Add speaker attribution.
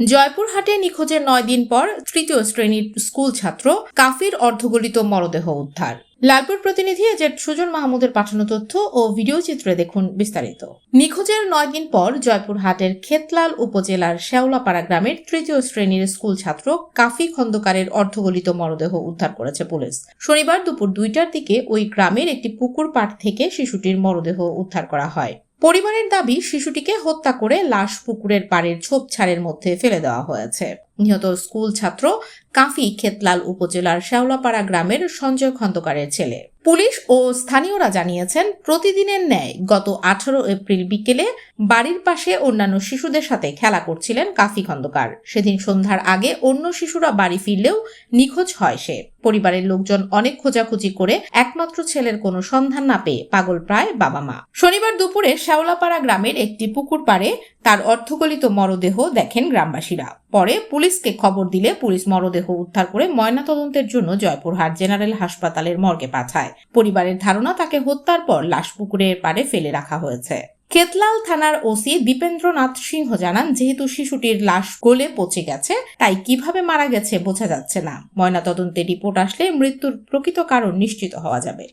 Speaker 1: জয়পুরহাটে নিখোঁজের নয় দিন পর তৃতীয় শ্রেণির স্কুল ছাত্র কাফির অর্ধগলিত মরদেহ উদ্ধার। লালপুর প্রতিনিধি এজেড সুজন মাহমুদের পাঠানো তথ্য ও ভিডিও চিত্রে দেখুন বিস্তারিত। নিখোঁজের নয় দিন পর জয়পুরহাটের খেতলাল উপজেলার শেওলাপাড়া গ্রামের তৃতীয় শ্রেণির স্কুল ছাত্র কাফি খন্দকারের অর্ধগলিত মরদেহ উদ্ধার করেছে পুলিশ। শনিবার দুপুর দুইটার দিকে ওই গ্রামের একটি পুকুর পাড় থেকে শিশুটির মরদেহ উদ্ধার করা হয়। পরিবারের দাবি শিশুটিকে হত্যা করে লাশ পুকুরের পাড়ের ঝোপঝাড়ের মধ্যে ফেলে দেওয়া হয়েছে। নিহত স্কুল ছাত্র কাফি খেতলাল উপজেলার শেওলাপাড়া গ্রামের সঞ্জয় খন্দকারের ছেলে। পুলিশ ও স্থানীয়রা জানিয়েছেন, প্রতিদিনের ন্যায় গত আঠারো এপ্রিল বিকেলে বাড়ির পাশে অন্যান্য শিশুদের সাথে খেলা করছিলেন কাফি খন্দকার। সেদিন সন্ধ্যার আগে অন্য শিশুরা বাড়ি ফিরলেও নিখোঁজ হয় সে। পরিবারের লোকজন অনেক খোঁজাখুঁজি করে একমাত্র ছেলের কোনো সন্ধান না পেয়ে পাগল প্রায় বাবা মা। শনিবার দুপুরে শেওলাপাড়া গ্রামের একটি পুকুর পাড়ে তার অর্ধগলিত মরদেহ দেখেন গ্রামবাসীরা। পরে পুলিশকে খবর দিলে পুলিশ মরদেহ উদ্ধার করে ময়নাতদন্তের জন্য জয়পুরহাট জেনারেল হাসপাতালের মর্গে পাঠায়। পরিবারের ধারণা, তাকে হত্যার পর লাশ পুকুরের পাড়ে ফেলে রাখা হয়েছে। খেতলাল থানার ওসি দীপেন্দ্রনাথ সিংহ জানান, যেহেতু শিশুটির লাশ গলে পচে গেছে, তাই কীভাবে মারা গেছে বোঝা যাচ্ছে না। ময়নাতদন্তে রিপোর্ট আসলে মৃত্যুর প্রকৃত কারণ নিশ্চিত হওয়া যাবে।